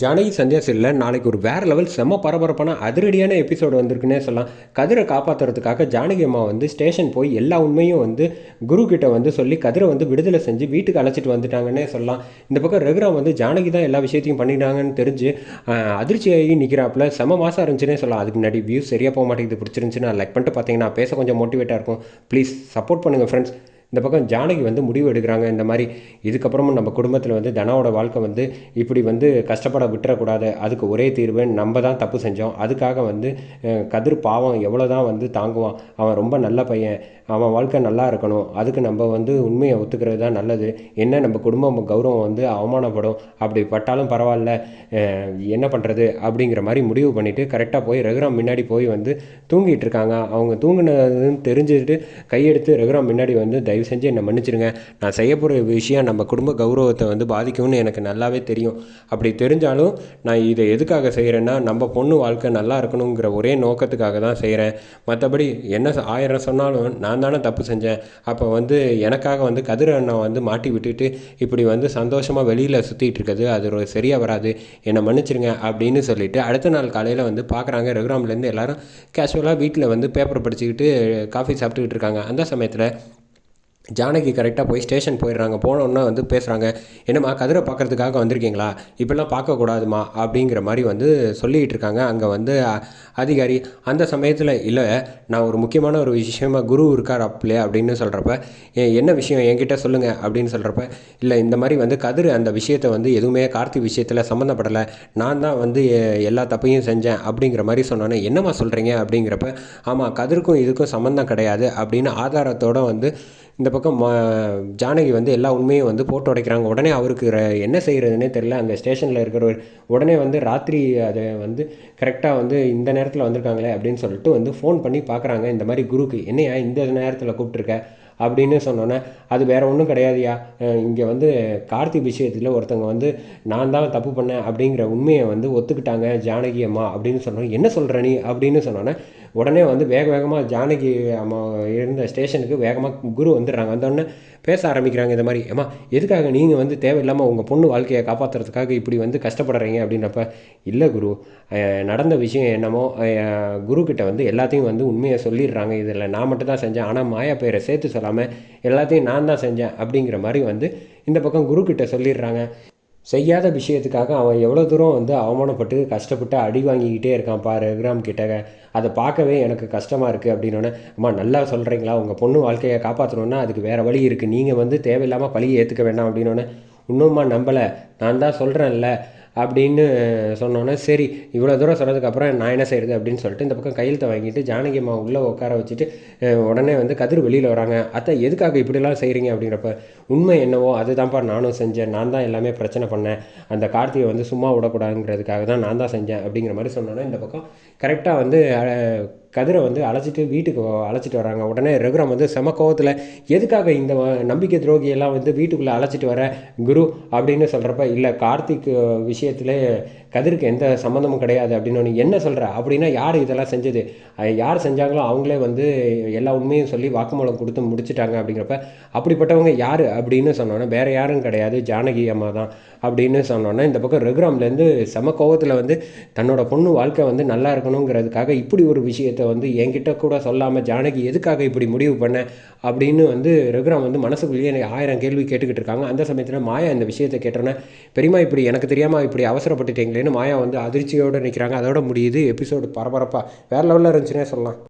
ஜானகி சந்தியா செல்லில் நாளைக்கு ஒரு வேறு லெவல் செம்ம பரபரப்பான அதிரடியான எபிசோடு வந்திருக்குன்னே சொல்லலாம். கதிரை காப்பாற்றுறதுக்காக ஜானகி அம்மா வந்து ஸ்டேஷன் போய் எல்லா உண்மையும் வந்து குரு கிட்ட வந்து சொல்லி கதிரை வந்து விடுதலை செஞ்சு வீட்டுக்கு அழைச்சிட்டு வந்துட்டாங்கன்னே சொல்லலாம். இந்த பக்கம் ரகுராம் வந்து ஜானகி தான் எல்லா விஷயத்தையும் பண்ணிட்டாங்கன்னு தெரிஞ்சு அதிர்ச்சியாகி நிற்கிறாப்புல செம மாதம் இருந்துச்சுன்னே சொல்லலாம். அதுக்கு முன்னாடி வியூஸ் சரியாக போக மாட்டேங்குது. பிடிச்சிருந்துச்சுன்னா லைக் பண்ணிட்டு பார்த்தீங்கன்னா பேச கொஞ்சம் மோட்டிவேட்டாக இருக்கும். ப்ளீஸ் சப்போர்ட் பண்ணுங்கள் ஃப்ரெண்ட்ஸ் இந்த பக்கம் ஜானகி வந்து முடிவு எடுக்கிறாங்க. இந்த மாதிரி இதுக்கப்புறமும் நம்ம குடும்பத்தில் வந்து தனாவோட வாழ்க்கை வந்து இப்படி வந்து கஷ்டப்பட விட்டுறக்கூடாது. அதுக்கு ஒரே தீர்வு நம்ம தான் தப்பு செஞ்சோம். அதுக்காக வந்து கதிர் பாவம் எவ்வளோ தான் வந்து தாங்குவான். அவன் ரொம்ப நல்ல பையன். அவன் வாழ்க்கை நல்லா இருக்கணும். அதுக்கு நம்ம வந்து உண்மையை ஒத்துக்கிறது தான் நல்லது. என்ன நம்ம குடும்பம் கௌரவம் வந்து அவமானப்படும். அப்படி பட்டாலும் பரவாயில்ல. என்ன பண்ணுறது அப்படிங்கிற மாதிரி முடிவு பண்ணிவிட்டு கரெக்டாக போய் ரகுராம் முன்னாடி போய் வந்து தூங்கிட்டு இருக்காங்க. அவங்க தூங்கினதுன்னு தெரிஞ்சுட்டு கையெடுத்து ரகுராம் முன்னாடி வந்து தயவு செஞ்சு என்னை மன்னிச்சிடுங்க நான் செய்ய போகிற விஷயம் நம்ம குடும்ப கௌரவத்தை வந்து பாதிக்கும்னு எனக்கு நல்லாவே தெரியும். அப்படி தெரிஞ்சாலும் நான் இதை எதுக்காக செய்கிறேன்னா நம்ம பொண்ணு வாழ்க்கை நல்லா இருக்கணுங்கிற ஒரே நோக்கத்துக்காக தான் செய்கிறேன் மற்றபடி என்ன ஆயிரம் சொன்னாலும் நான் தானே தப்பு செஞ்சேன். அப்போ வந்து எனக்காக வந்து கதிர் அண்ணன் வந்து மாட்டி விட்டுட்டு இப்படி வந்து சந்தோஷமாக வெளியில் சுற்றிட்டு இருக்குது. அது ஒரு சரியாக வராது. என்னை மன்னிச்சிருங்க அப்படின்னு சொல்லிட்டு அடுத்த நாள் காலையில் வந்து பார்க்குறாங்க ரகுராம்லேருந்து எல்லாரும் கேஷுவலாக வீட்டில் வந்து பேப்பர் படிச்சுக்கிட்டு காஃபி சாப்பிட்டுக்கிட்டு இருக்காங்க. அந்த சமயத்தில் ஜானகி கரெக்டாக போய் ஸ்டேஷன் போயிடுறாங்க. போனோன்னே வந்து பேசுகிறாங்க என்னம்மா கதிரை பார்க்கறதுக்காக வந்திருக்கீங்களா? இப்படிலாம் பார்க்கக்கூடாதுமா அப்படிங்கிற மாதிரி வந்து சொல்லிகிட்டு இருக்காங்க. அங்கே வந்து அதிகாரி அந்த சமயத்தில் இல்லை நான் ஒரு முக்கியமான ஒரு விஷயமா குரு இருக்கார் அப்படியே அப்படின்னு சொல்கிறப்ப என்ன விஷயம்? என்கிட்ட சொல்லுங்கள் அப்படின்னு சொல்கிறப்ப இல்லை இந்த மாதிரி வந்து கதிர் அந்த விஷயத்தை வந்து எதுவுமே கார்த்தி விஷயத்தில் சம்மந்தப்படலை நான் தான் வந்து எல்லா தப்பையும் செஞ்சேன் அப்படிங்கிற மாதிரி சொன்னோன்னே என்னம்மா சொல்கிறீங்க அப்படிங்கிறப்ப ஆமாம் கதிருக்கும் இதுக்கும் சம்மந்தம் கிடையாது அப்படின்னு ஆதாரத்தோட வந்து இந்த பக்கம் ஜானகி வந்து எல்லா உண்மையும் வந்து போட்டு உடைக்கிறாங்க உடனே அவருக்கு என்ன செய்கிறதுனே தெரில அங்கே ஸ்டேஷனில் இருக்கிறவர் உடனே வந்து ராத்திரி அதை வந்து கரெக்டாக வந்து இந்த நேரத்தில் வந்திருக்காங்களே அப்படின்னு சொல்லிட்டு வந்து ஃபோன் பண்ணி பார்க்குறாங்க இந்த மாதிரி குருக்கு என்னையா இந்த நேரத்தில் கூப்பிட்ருக்க அப்படின்னு சொன்னோன்னே அது வேறு ஒன்றும் கிடையாதுயா இங்கே வந்து கார்த்தி விஷயத்தில் ஒருத்தவங்க வந்து நான் தான் தப்பு பண்ணேன் அப்படிங்கிற உண்மையை வந்து ஒத்துக்கிட்டாங்க ஜானகி அம்மா அப்படின்னு சொன்னோம். என்ன சொல்கிற நீ? அப்படின்னு சொன்னோன்னே உடனே வந்து வேக வேகமாக ஜானகி அம்மா இருந்த ஸ்டேஷனுக்கு வேகமாக குரு வந்துடுறாங்க. வந்தோடனே பேச ஆரம்பிக்கிறாங்க இந்த மாதிரி ஏம்மா எதுக்காக நீங்கள் வந்து தேவையில்லாமல் உங்கள் பொண்ணு வாழ்க்கையை காப்பாற்றுறதுக்காக இப்படி வந்து கஷ்டப்படுறீங்க? அப்படின்றப்ப இல்லை குரு நடந்த விஷயம் என்னமோ குருக்கிட்ட குரு வந்து எல்லாத்தையும் வந்து உண்மையை சொல்லிடுறாங்க. இதில் நான் மட்டும் தான் செஞ்சேன். ஆனால் மாயா பேரை சேர்த்து சொல்லாமல் எல்லாத்தையும் நான் தான் செஞ்சேன். அப்படிங்கிற மாதிரி வந்து இந்த பக்கம் குரு சொல்லிடுறாங்க. செய்யாத விஷயத்துக்காக அவன் எவ்வளோ தூரம் வந்து அவமானப்பட்டு கஷ்டப்பட்டு அடி வாங்கிக்கிட்டே இருக்கான் பாரு ரகுராம் கிட்ட. அதை பார்க்கவே எனக்கு கஷ்டமாக இருக்குது அப்படின்னோடனே அம்மா நல்லா சொல்கிறீங்களா உங்கள் பொண்ணு வாழ்க்கையை காப்பாற்றணுன்னா அதுக்கு வேறு வழி இருக்குது நீங்கள் வந்து தேவையில்லாமல் பழியை ஏற்றுக்க வேண்டாம் அப்படின்னோடனே இன்னும்மா நம்பலை. நான் தான் சொல்கிறேன்ல அப்படின்னு சொன்னோன்னே சரி இவ்வளோ தூரம் சொன்னதுக்கப்புறம் நான் என்ன செய்கிறது அப்படின்னு சொல்லிட்டு இந்த பக்கம் கையெழுத்தை வாங்கிட்டு ஜானகி அம்மா உள்ளே உட்கார வச்சுட்டு உடனே வந்து கதிர் வெளியில் வராங்க. அத்தை எதுக்காக இப்படிலாம் செய்கிறீங்க அப்படிங்கிறப்ப உண்மை என்னவோ அதுதான்ப்பா நானும் செஞ்சேன். நான் தான் எல்லாமே பிரச்சனை பண்ணேன். அந்த கார்த்திகை வந்து சும்மா விடக்கூடாதுங்கிறதுக்காக தான் நான் தான் செஞ்சேன் அப்படிங்கிற மாதிரி சொன்னோன்னே இந்த பக்கம் கரெக்டாக வந்து கதிரை வந்து அழைச்சிட்டு வீட்டுக்கு அழைச்சிட்டு வராங்க. உடனே ரகுராம் வந்து செம கோவத்தில் எதுக்காக இந்த நம்பிக்கை துரோகியெல்லாம் வந்து வீட்டுக்குள்ளே அழைச்சிட்டு வர குரு? அப்படின்னு சொல்கிறப்ப இல்லை கார்த்திக் விஷயத்திலே கதிருக்கு எந்த சம்மந்தமும் கிடையாது அப்படின்னு ஒன்று என்ன சொல்கிற அப்படின்னா யார் இதெல்லாம் செஞ்சது? யார் செஞ்சாங்களோ அவங்களே வந்து எல்லா உண்மையும் சொல்லி வாக்குமூலம் கொடுத்து முடிச்சுட்டாங்க அப்படிங்கிறப்ப அப்படிப்பட்டவங்க யார் அப்படின்னு சொன்னோன்னே வேறு யாரும் கிடையாது. ஜானகி அம்மா தான் அப்படின்னு சொன்னோன்னே இந்த பக்கம் ரகுராம்லேருந்து செம கோவத்தில் வந்து தன்னோட பொண்ணு வாழ்க்கை வந்து நல்லா இருக்கணுங்கிறதுக்காக இப்படி ஒரு விஷயத்தை வந்து என்கிட்ட கூட சொல்லாமல் ஜானகி எதுக்காக இப்படி முடிவு பண்ண? அப்படின்னு வந்து ரகுராம் வந்து மனசுக்குள்ளேயே எனக்கு ஆயிரம் கேள்வி கேட்டுக்கிட்டு இருக்காங்க. அந்த சமயத்தில் மாயா இந்த விஷயத்தை கேட்டோன்னே பெரியம்மா இப்படி எனக்கு தெரியாமல் இப்படி அப்படின்னு மாயா வந்து அதிர்ச்சியோடு நிற்கிறாங்க அதோட முடியுது. எபிசோடு பரபரப்பாக வேறு லெவலில் இருந்துச்சுன்னே சொல்லலாம்.